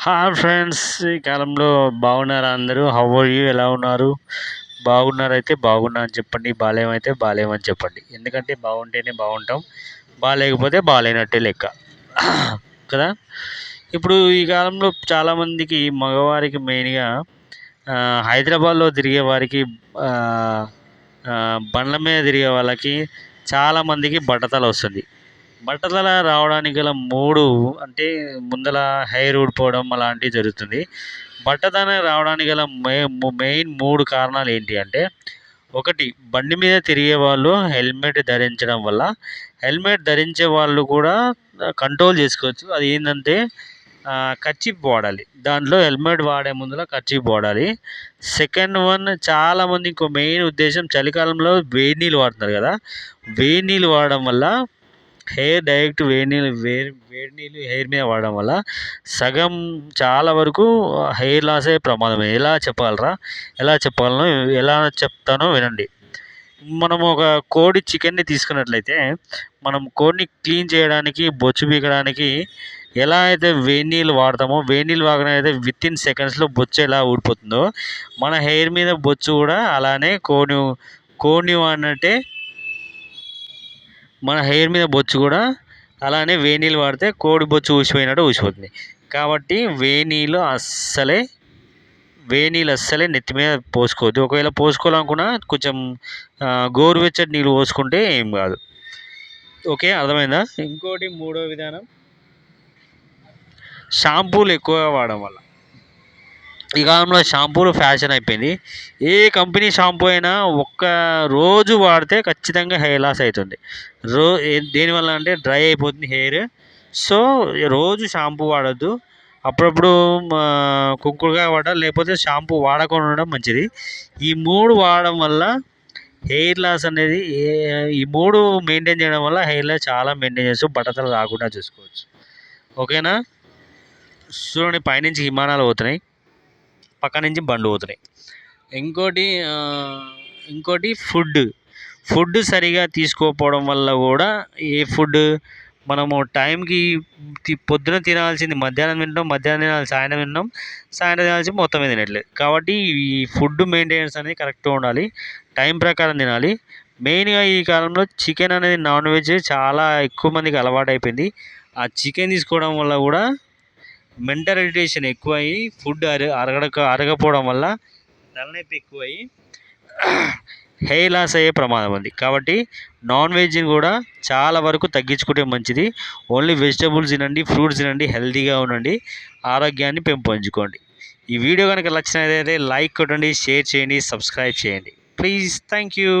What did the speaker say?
Hi friends ఈ కాలంలో బాగున్నారా అందరూ? హౌ ఆర్ యూ ఎలా ఉన్నారు? బాగున్నారైతే బాగున్నా అని చెప్పండి. బాగాలేమైతే బాగాలేమని చెప్పండి. ఎందుకంటే బాగుంటేనే బాగుంటాం. బాగాలేకపోతే బాగాలేనట్టే లెక్క. కదా? ఇప్పుడు ఈ కాలంలో చాలామందికి మగవారికి మెయిన్గా హైదరాబాద్లో తిరిగే వారికి బండ్ల మీద తిరిగే వాళ్ళకి చాలామందికి బట్టతలు వస్తుంది బట్టతల రావడానికి గల మూడు అంటే ముందల హెయిర్ ఊడిపోవడం అలాంటివి జరుగుతుంది. బట్టతల రావడానికి గల మెయిన్ మూడు కారణాలు ఏంటి అంటే ఒకటి బండి మీద తిరిగే వాళ్ళు హెల్మెట్ ధరించడం వల్ల హెల్మెట్ ధరించే వాళ్ళు కూడా కంట్రోల్ చేసుకోవచ్చు. అది ఏంటంటే కర్చీఫ్ వాడాలి. దాంట్లో హెల్మెట్ వాడే ముందర కర్చీఫ్ వాడాలి. సెకండ్ వన్ చాలామంది ఇంకో మెయిన్ ఉద్దేశం చలికాలంలో వేడి నీళ్ళు వాడుతున్నారు కదా. వేడి నీళ్ళు వాడడం వల్ల హెయిర్ డైరెక్ట్ వేడి నీళ్ళు వేడి వేడి నీళ్ళు హెయిర్ మీద వాడడం వల్ల సగం చాలా వరకు హెయిర్ లాస్ అయ్యే ప్రమాదం ఎలా చెప్పగలరా? ఎలా చెప్పగలను? ఎలా చెప్తానో వినండి. మనం ఒక కోడి చికెన్ని తీసుకున్నట్లయితే మనం కోడిని క్లీన్ చేయడానికి బొచ్చు పీకడానికి ఎలా అయితే వేడి నీళ్ళు వాడతామో వేడి నీళ్ళు వాడడం అయితే విత్ ఇన్ సెకండ్స్లో బొచ్చు ఎలా ఊడిపోతుందో మన హెయిర్ మీద బొచ్చు కూడా అలానే కోడి కోడిని వాడినట్టే మన హెయిర్ మీద బొచ్చు కూడా అలానే వేడి నీళ్ళు వాడితే కోడి బొచ్చు ఊసిపోయినట్టు ఊసిపోతుంది. కాబట్టి వేడి నీళ్ళు అస్సలే వేడి నీళ్ళు అస్సలే నెత్తి మీద పోసుకోవద్దు. ఒకవేళ పోసుకోవాలనుకున్నా కొంచెం గోరువెచ్చటి నీళ్ళు పోసుకుంటే ఏం కాదు. ఓకే అర్థమైందా? ఇంకోటి మూడో విధానం. షాంపూలు ఎక్కువగా వాడడం వల్ల. ఈ కాలంలో షాంపూలు ఫ్యాషన్ అయిపోయింది. ఏ కంపెనీ షాంపూ అయినా ఒక్క రోజు వాడితే ఖచ్చితంగా హెయిర్ లాస్ అవుతుంది. రో దేనివల్ల అంటే డ్రై అయిపోతుంది హెయిర్. సో రోజు షాంపూ వాడద్దు. అప్పుడప్పుడు కుంకుడుగా వాడాలి లేకపోతే షాంపూ వాడకుండా ఉండడం మంచిది. ఈ మూడు వాడడం వల్ల హెయిర్ లాస్ అనేది ఈ మూడు మెయింటైన్ చేయడం వల్ల హెయిర్ లాస్ చాలా మెయింటైన్ చేస్తూ బట్టతలు రాకుండా చూసుకోవచ్చు. ఓకేనా? చూడండి పైనుంచి విమానాలు పోతున్నాయి. పక్క నుంచి బండ్లు పోతున్నాయి. ఇంకోటి ఇంకోటి ఫుడ్. ఫుడ్ సరిగా తీసుకోకపోవడం వల్ల కూడా ఏ ఫుడ్ మనము టైంకి పొద్దున తినాల్సింది మధ్యాహ్నం తింటాం మధ్యాహ్నం తినాలి సాయంత్రం తింటాం సాయంత్రం తినాల్సింది మొత్తం తినట్లేదు కాబట్టి ఈ ఫుడ్ మెయింటెనెన్స్ అనేది కరెక్ట్గా ఉండాలి టైం ప్రకారం తినాలి. మెయిన్గా ఈ కాలంలో చికెన్ అనేది నాన్ వెజ్ చాలా ఎక్కువ మందికి అలవాటు అయిపోయింది ఆ చికెన్ తీసుకోవడం వల్ల కూడా మెంటల్ ఇరిటేషన్ ఎక్కువయ్యి ఫుడ్ అర అరగడక అరగకపోవడం వల్ల తలనొప్పి ఎక్కువయ్యి హెయిర్ లాస్ అయ్యే ప్రమాదం ఉంది. కాబట్టి నాన్ వెజ్ని కూడా చాలా వరకు తగ్గించుకుంటే మంచిది. ఓన్లీ వెజిటేబుల్స్ తినండి ఫ్రూట్స్ తినండి హెల్తీగా ఉండండి ఆరోగ్యాన్ని పెంపొంచుకోండి ఈ వీడియో కనుక నచ్చినట్లయితే లైక్ కొట్టండి షేర్ చేయండి సబ్స్క్రైబ్ చేయండి. Please thank you.